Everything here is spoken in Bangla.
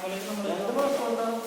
কলেজ নম্বর